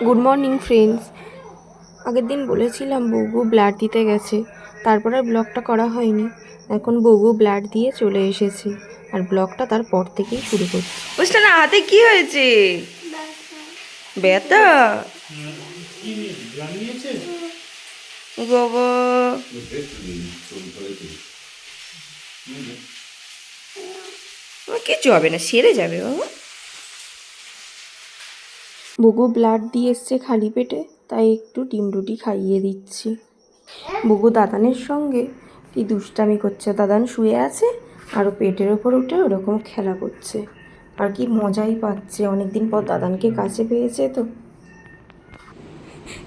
Good morning friends আগের দিন বলেছিলাম বগু ব্লাড দিতে গেছে। তারপর আর ব্লগটা করা হয়নি। এখন বৌগু ব্লাড দিয়ে চলে এসেছে। আর ব্লগটা তারপর থেকেই শুরু করছি। বুঝলে না, হাতে কি হয়েছে? ব্যথা? বাবা। কিচ্ছু হবে না, সেরে যাবে, বাবা। বুগু ব্লাড দিয়ে এসছে খালি পেটে তাই একটু ডিম রুটি খাইয়ে দিচ্ছি। বুগু দাদানের সঙ্গে কি দুষ্টামি করছে দাদান শুয়ে আছে আর ও পেটের ওপর উঠে ওরকম খেলা করছে। আর কি মজাই পাচ্ছে অনেকদিন পর দাদানকে কাছে পেয়েছে তো।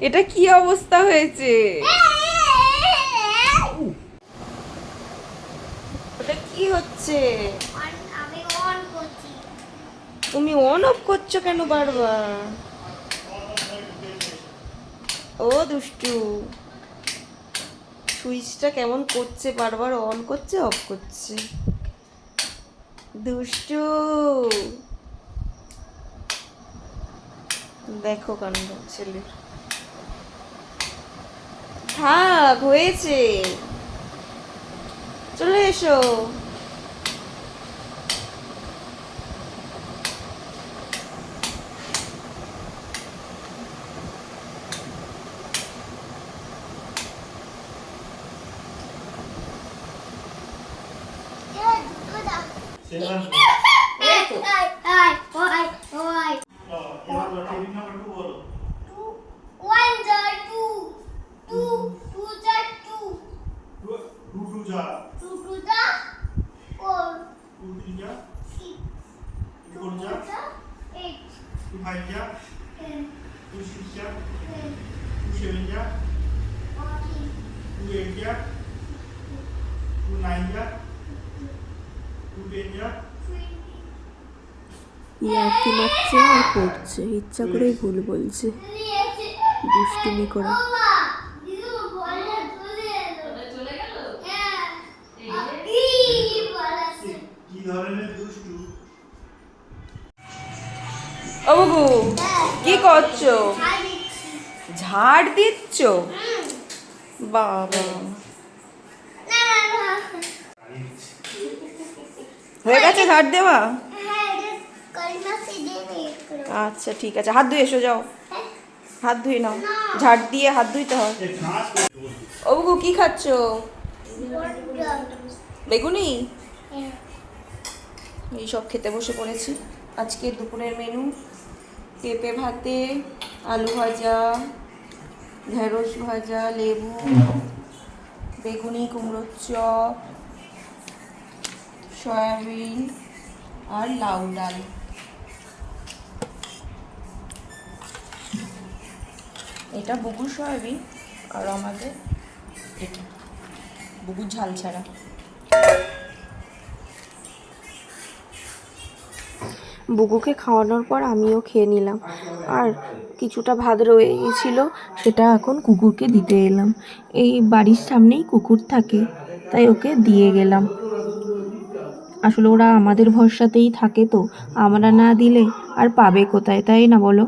এটা কি অবস্থা হয়েছে? ওটা কি হচ্ছে? তুমি অন অফ করছ কেন বারবার? ও দুষ্টু, সুইচটা কেমন করছে? বারবার অন করছে অফ করছে। দুষ্টু, দেখো কাণ্ড ছেলের থাক, হয়েছে। চলে এসো এবার দুটো দাও এই এই ওই ওই ইয়ার্কি মারছে আর পড়ছে। ইচ্ছা করেই ভুল বলছে। দুষ্টুমি করে। বাবা দিদু বলে চলে এলো চলে গেল হ্যাঁ এই বলাছে কি ও বাবু কি করছ? ঝাড় দিচ্ছ? বাবা না না না হয়ে গেছে ঝাড় দেওয়া? হ্যাঁ আচ্ছা ঠিক আছে। হাত ধুয়ে এসো যাও। হাত ধুয়ে নাও। ঝাড় দিয়ে হাত ধুইতে হয়। বাবু কি খাচ্ছ? বেগুনি? এই সব খেতে বসে পড়েছি। আজকে দুপুরের মেনু পেঁপে ভাতে আলু ভাজা ঢেঁড়স ভাজা লেবু বেগুনি কুমড়োর চপ সয়াবিন আর লাউ ডাল এটা বুগুর সয়াবিন আর আমাদের এটা। ঝাল ছাড়া। বুকুকে খাওয়ানোর পর আমিও খেয়ে নিলাম। আর কিছুটা ভাত রয়ে গেছিল সেটা এখন কুকুরকে দিতে এলাম। এই বাড়ির সামনেই কুকুর থাকে, তাই ওকে দিয়ে গেলাম। আসলে ওরা আমাদের ভরসাতেই থাকে তো। আমরা না দিলে আর পাবে কোথায়, তাই না বলো?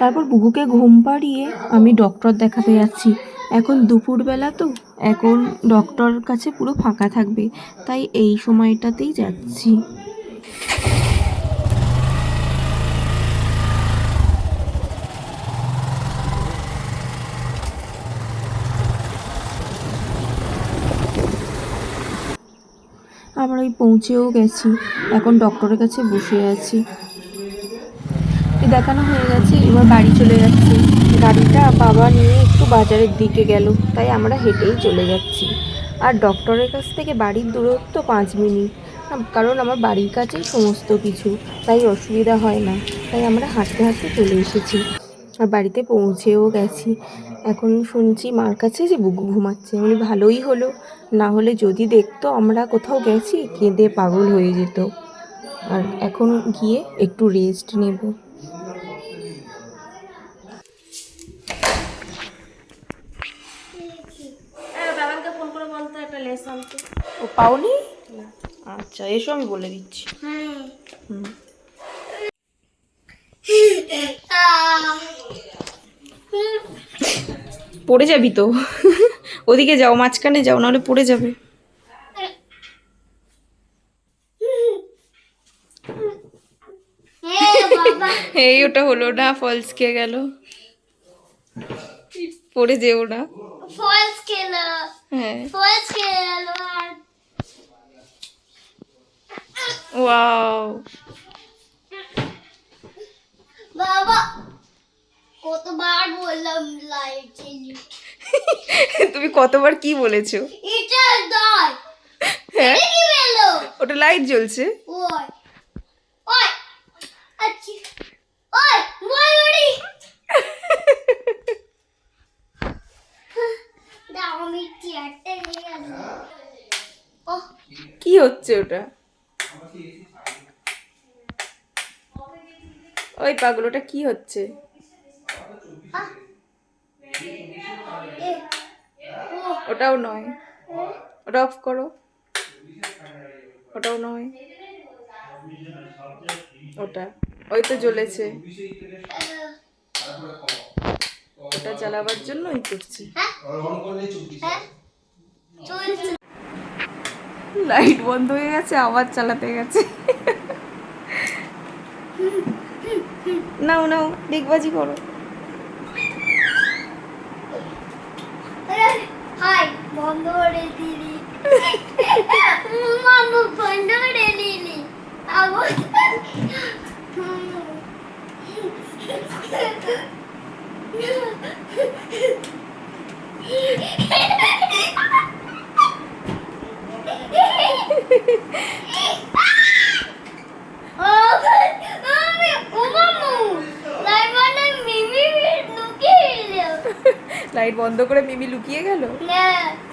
তারপর বুবুকে ঘুম পাড়িয়ে আমি ডক্টর দেখাতে যাচ্ছি। এখন দুপুরবেলা তো, এখন ডক্টর কাছে পুরো ফাঁকা থাকবে, তাই এই সময়টাতেই যাচ্ছি। আমরা ওই পৌঁছেও গেছি। এখন ডক্টরের কাছে বসে আছি। দেখানো হয়ে গেছে, এবার বাড়ি চলে যাচ্ছে। গাড়িটা বাবা নিয়ে একটু বাজারের দিকে গেল, তাই আমরা হেঁটেই চলে যাচ্ছি। আর ডক্টরের কাছ থেকে বাড়ির দূরত্ব পাঁচ মিনিট। কারণ আমার বাড়ির কাছেই সমস্ত কিছু, তাই অসুবিধা হয় না। তাই আমরা হাঁটতে হাঁটতে চলে এসেছি। আর বাড়িতে পৌঁছেও গেছি। এখন শুনছি মার কাছে যে বুকু ঘুমাচ্ছে। আমি ভালোই হলো। না হলে যদি দেখতো আমরা কোথাও গেছি কেঁদে পাগল হয়ে যেত। আর এখন গিয়ে একটু রেস্ট নেব। আনতে ও পাওনি? আচ্ছা এসো আমি বলে দিচ্ছি। হ্যাঁ। হুম। পড়ে যাবি তো। ওদিকে যাও মাঝখানে যাও নাহলে পড়ে যাবে। এই ওটা হলো না ফলস কে গেল। পড়ে যেও না। ফলস খেলো। হ্যাঁ। ফলস খেলো ওয়াও। বাবা। কতবার বললাম লাইট তুমি কতবার কি বলেছ? এটা দাই হ্যাঁ? ওটা লাইট জ্বলছে। ওই। ওই। আচ্ছা। ওই নিয়ে ও। কি হচ্ছে ওটা? ওই পাগল ওটা কি হচ্ছে? ওটাও নয়। ওটা অফ করো। ওটাও নয়। ওটা। ওই তো জ্বলেছে। ওটা জ্বালাবার জন্য ওই করছে। লাইট বন্ধ হয়ে গেছে আবার চালাতে গেছে। নাও নাও, ডিগবাজি করো। বন্ধ করে দিলি। মামু বন্ধ করে আবার লাইট বন্ধ করে মিমি লুকিয়ে গেল? না ডাল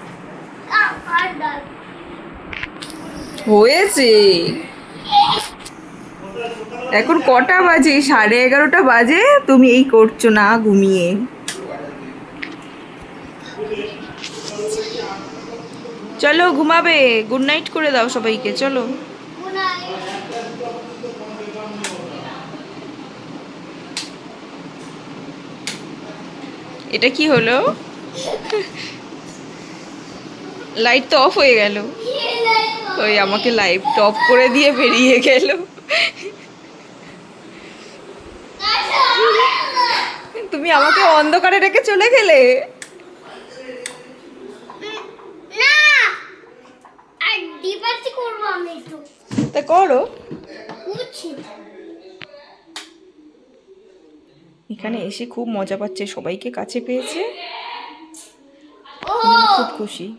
হয়েছে এখন কটা বাজে? সাড়ে এগারোটা বাজে? তুমি এই করছ না ঘুমিয়ে। চলো ঘুমাবে। গুড নাইট করে দাও সবাইকে চলো। এটা কি হলো? লাইট তো অফ হয়ে গেল। ওই আমাকে লাইভ অফ করে দিয়ে বেরিয়ে গেল। তুমি আমাকে অন্ধকারে রেখে চলে গেলে? তা করো। এখানে এসে খুব মজা পাচ্ছে সবাইকে কাছে পেয়েছে। খুব খুশি।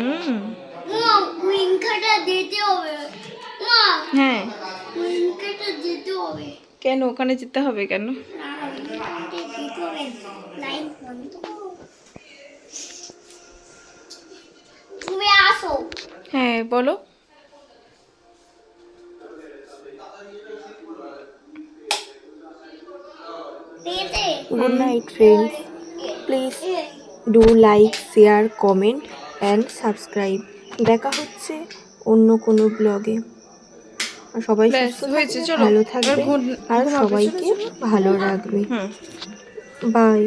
হুম। মা উইংখানটা দিতে হবে। মা হ্যাঁ। উইংখানটা দিতে হবে। কেন? ওখানে যেতে হবে কেন। তুমি আসো। হ্যাঁ বলো। Night friends please do like share comment and subscribe দেখা হচ্ছে অন্য কোনো ব্লগে সবাই সুস্থ ভালো থাকবে। আর সবাইকে ভালো রাখবে। বাই